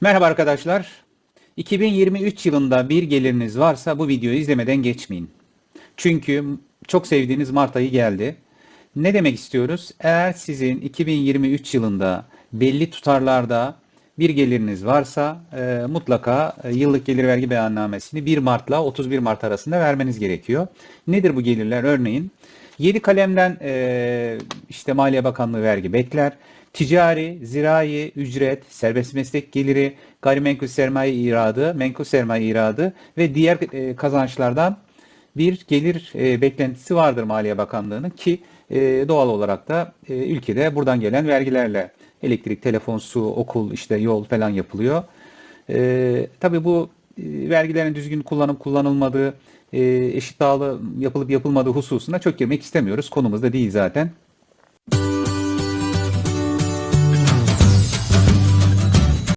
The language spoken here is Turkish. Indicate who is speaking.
Speaker 1: Merhaba arkadaşlar. 2023 yılında bir geliriniz varsa bu videoyu izlemeden geçmeyin. Çünkü çok sevdiğiniz Mart ayı geldi. Ne demek istiyoruz? Eğer sizin 2023 yılında belli tutarlarda bir geliriniz varsa e, mutlaka e, yıllık gelir vergi beyannamesini 1 Mart'la 31 Mart arasında vermeniz gerekiyor. Nedir bu gelirler? Örneğin 7 kalemden e, işte Maliye Bakanlığı vergi bekler. Ticari, zirai, ücret, serbest meslek geliri, gayrimenkul sermaye iradı, menkul sermaye iradı ve diğer e, kazançlardan bir gelir e, beklentisi vardır Maliye Bakanlığı'nın ki e, doğal olarak da e, ülkede buradan gelen vergilerle elektrik, telefon, su, okul, işte yol falan yapılıyor. E, tabii bu vergilerin düzgün kullanıp kullanılmadığı, e, eşit dağılım yapılıp yapılmadığı hususuna çok girmek istemiyoruz. Konumuz da değil zaten.